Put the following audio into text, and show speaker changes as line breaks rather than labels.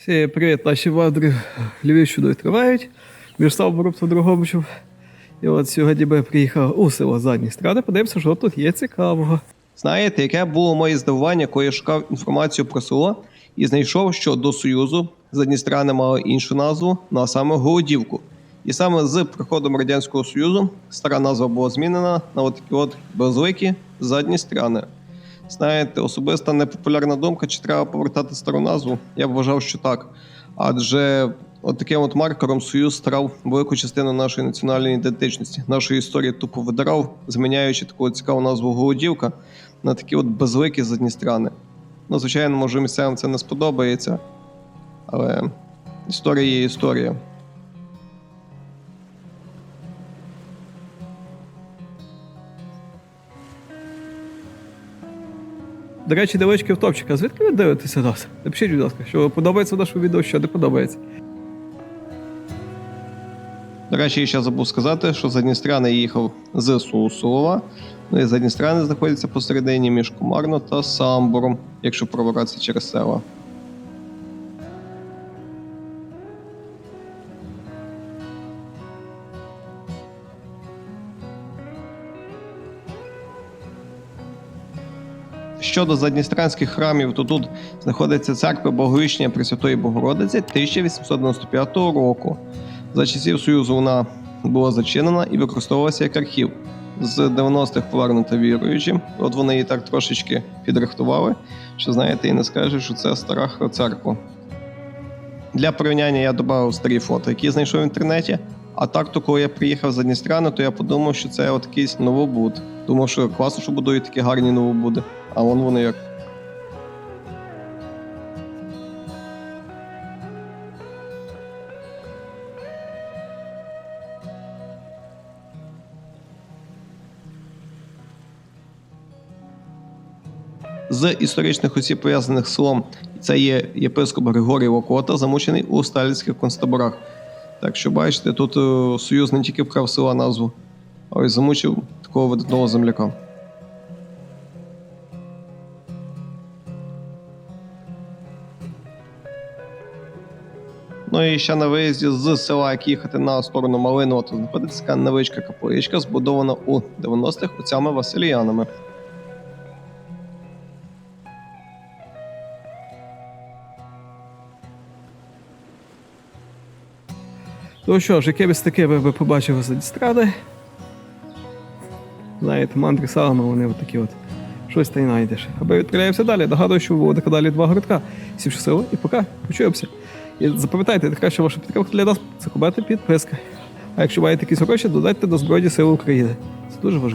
Всі привіт, наші вандри Львівщиною тривають. Вірстав Боробцев Дрогобичів. І от сьогодні би приїхав у село Задні Страни. Подивимося, що тут є цікавого.
Знаєте, яке було моє здивування, коли я шукав інформацію про село і знайшов, що до Союзу Задністряни мало іншу назву, ну а саме Голодівку. І саме з приходом Радянського Союзу стара назва була змінена на от такі от безликі Задністряни. Знаєте, особиста непопулярна думка, чи треба повертати стару назву. Я б вважав, що так. Адже от таким от маркером Союз став велику частину нашої національної ідентичності, нашої історії тупо видирав, зміняючи таку цікаву назву Голодівка на такі от безликі задністряни. Ну, звичайно, може місцевим це не сподобається, але історія є історія.
До речі, дивички в топчика. звідки ви дивитеся нас? Напишіть, будь ласка, що подобається наше відео, що не подобається.
До речі, я ще забув сказати, що Задністряни їхав з Суусова. Ну і Задністряни знаходяться посередині між Комарно та Самбором, якщо пробиратися через села. Щодо задністранських храмів, то тут знаходиться церква Боговічня Пресвятої Богородиці 1895 року. За часів Союзу вона була зачинена і використовувалася як архів. З 90-х повернута віруючим. От вони її так трошечки підрихтували, що знаєте, і не скажеш, що це стара церква. Для порівняння я додав старі фото, які знайшов в інтернеті. А так, то коли я приїхав за Дністряни, то я подумав, що це от якийсь новобуд. Думав, що класно, що будують такі гарні новобуди. А вон вони як. З історичних осіб пов'язаних з селом це є єпископ Григорій Локота, замучений у сталінських концтаборах. Так що бачите, тут е, Союз не тільки вкрав села назву, а й замучив такого видатного земляка. Ну і ще на виїзді з села, як їхати на сторону Малинова, то знаходиться така невеличка капличка, збудована у 90-х отцями Василіянами.
Ну що ж, яке б таке ви б побачили за дістради. Знаєте, мантри салами, вони от такі от. Щось та знайдеш. Аби відправляємося далі. Нагадую, що було буде далі два городка. Всім щасливо і пока. Почуємося. І запам'ятайте, така, що ваша підтримка для нас це кубати підписка. А якщо маєте якісь гроші, додайте до Збройні Сили України. Це дуже важливо.